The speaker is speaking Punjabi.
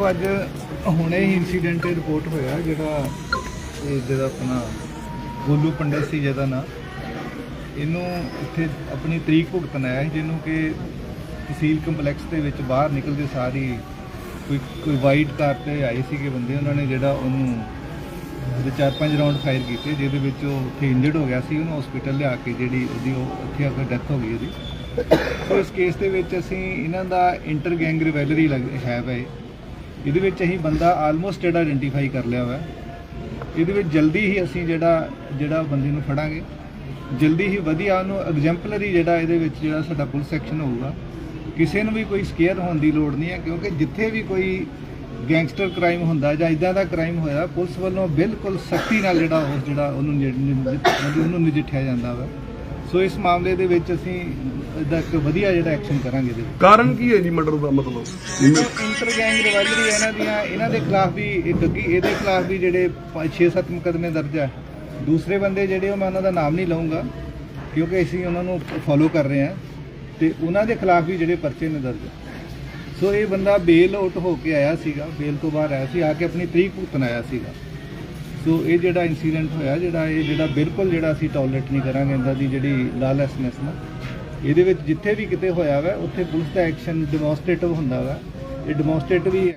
ਦੇਖੋ, ਅੱਜ ਹੁਣੇ ਹੀ ਇਨਸੀਡੈਂਟ ਰਿਪੋਰਟ ਹੋਇਆ ਜਿਹੜਾ ਇਹ ਜਿਹੜਾ ਆਪਣਾ ਗੋਲੂ ਪੰਡਤ ਸੀ ਜਿਹਦਾ ਨਾਂ। ਇਹਨੂੰ ਇੱਥੇ ਆਪਣੀ ਤਰੀਕ ਭੁਗਤਨ ਆਇਆ ਸੀ, ਜਿਹਨੂੰ ਕਿ ਤਹਿਸੀਲ ਕੰਪਲੈਕਸ ਦੇ ਵਿੱਚ ਬਾਹਰ ਨਿਕਲਦੇ ਸਾਰੀ ਕੋਈ ਕੋਈ ਵਾਈਟ ਕਾਰ ਤੇ ਆਏ ਸੀਗੇ ਬੰਦੇ। ਉਹਨਾਂ ਨੇ ਜਿਹੜਾ ਉਹਨੂੰ ਉਹਦੇ ਚਾਰ ਪੰਜ ਰਾਉਂਡ ਫਾਇਰ ਕੀਤੇ, ਜਿਹਦੇ ਵਿੱਚ ਉਹ ਉੱਥੇ ਇੰਜਰਡ ਹੋ ਗਿਆ ਸੀ। ਉਹਨੂੰ ਹਸਪੀਟਲ ਲਿਆ ਕੇ ਜਿਹੜੀ ਉਹਦੀ ਉਹ ਉੱਥੇ ਆ ਕੇ ਡੈਥ ਹੋ ਗਈ ਉਹਦੀ। ਸੋ ਇਸ ਕੇਸ ਦੇ ਵਿੱਚ ਅਸੀਂ ਇਹਨਾਂ ਦਾ ਇੰਟਰ ਗੈਂਗ ਰਿਵੈਲਰੀ ਹੈ ਵਾ ਇਹਦੇ ਵਿੱਚ ਅਸੀਂ ਬੰਦਾ ਆਲਮੋਸਟ ਜਿਹੜਾ ਆਇਡੈਂਟੀਫਾਈ ਕਰ ਲਿਆ ਵਾ ਇਹਦੇ ਵਿੱਚ ਜਲਦੀ ਹੀ ਅਸੀਂ ਜਿਹੜਾ ਜਿਹੜਾ ਬੰਦੇ ਨੂੰ ਫੜਾਂਗੇ ਜਲਦੀ ਹੀ ਵਧੀਆ ਉਹਨੂੰ ਐਗਜ਼ੈਂਪਲਰੀ ਜਿਹੜਾ ਇਹਦੇ ਵਿੱਚ ਜਿਹੜਾ ਸਾਡਾ ਪੁਲਿਸ ਐਕਸ਼ਨ ਹੋਊਗਾ ਕਿਸੇ ਨੂੰ ਵੀ ਕੋਈ ਸਕੇਅਰ ਹੋਣ ਦੀ ਲੋੜ ਨਹੀਂ ਹੈ ਕਿਉਂਕਿ ਜਿੱਥੇ ਵੀ ਕੋਈ ਗੈਂਗਸਟਰ ਕ੍ਰਾਈਮ ਹੁੰਦਾ ਜਾਂ ਇਦਾਂ ਦਾ ਕ੍ਰਾਈਮ ਹੋਇਆ ਪੁਲਿਸ ਵੱਲੋਂ ਬਿਲਕੁਲ ਸਖਤੀ ਨਾਲ ਜਿਹੜਾ ਉਸ ਜਿਹੜਾ ਉਹਨੂੰ ਉਹਨੂੰ ਨਜਿੱਠਿਆ ਜਾਂਦਾ ਵਾ ਸੋ ਇਸ ਮਾਮਲੇ ਦੇ ਵਿੱਚ ਅਸੀਂ ਇਹਦਾ ਇੱਕ ਵਧੀਆ ਜਿਹੜਾ ਐਕਸ਼ਨ ਕਰਾਂਗੇ ਇਹਦੇ ਵਿੱਚ। ਕਾਰਨ ਕੀ ਹੈ ਜੀ ਮਰਡਰ ਦਾ ਮਤਲਬ? ਇੰਟਰ ਗੈਂਗ ਰਿਵਾਇਲਰੀ ਇਹਨਾਂ ਦੀਆਂ ਇਹਨਾਂ ਦੇ ਖਿਲਾਫ ਵੀ ਇਹ ਗੱਗੀ ਇਹਦੇ ਖਿਲਾਫ ਵੀ ਜਿਹੜੇ 6-7 ਮੁਕਦਮੇ ਦਰਜ ਹੈ ਦੂਸਰੇ ਬੰਦੇ ਜਿਹੜੇ ਉਹ ਮੈਂ ਉਹਨਾਂ ਦਾ ਨਾਮ ਨਹੀਂ ਲਵਾਂਗਾ ਕਿਉਂਕਿ ਅਸੀਂ ਉਹਨਾਂ ਨੂੰ ਫੋਲੋ ਕਰ ਰਹੇ ਹਾਂ ਤੇ ਉਹਨਾਂ ਦੇ ਖਿਲਾਫ ਵੀ ਜਿਹੜੇ ਪਰਚੇ ਨੇ ਦਰਜ। ਸੋ ਇਹ ਬੰਦਾ ਬੇਲ ਆਊਟ ਹੋ ਕੇ ਆਇਆ ਸੀਗਾ ਬੇਲ ਤੋਂ ਬਾਹਰ ਆਇਆ ਸੀ ਆ ਕੇ ਆਪਣੀ ਤਰੀਕ ਭੁਗਤਣ ਆਇਆ ਸੀਗਾ। ਸੋ ਇਹ ਜਿਹੜਾ ਇਨਸੀਡੈਂਟ ਹੋਇਆ ਜਿਹੜਾ ਇਹ ਜਿਹੜਾ ਬਿਲਕੁਲ ਜਿਹੜਾ ਅਸੀਂ ਟੋਲਰੇਟ ਨਹੀਂ ਕਰਾਂਗੇ ਇਹਦਾ ਦੀ ਜਿਹੜੀ ਲਾਲੈਸਨੈਸ ਨਾ ਇਹਦੇ ਵਿੱਚ ਜਿੱਥੇ ਵੀ ਕਿਤੇ ਹੋਇਆ ਵਾ, ਉੱਥੇ ਪੁਲਿਸ ਦਾ ਐਕਸ਼ਨ ਡੈਮੋਨਸਟ੍ਰੇਟਿਵ ਹੁੰਦਾ ਵਾ। ਇਹ ਡੈਮੋਨਸਟ੍ਰੇਟਿਵ ਹੀ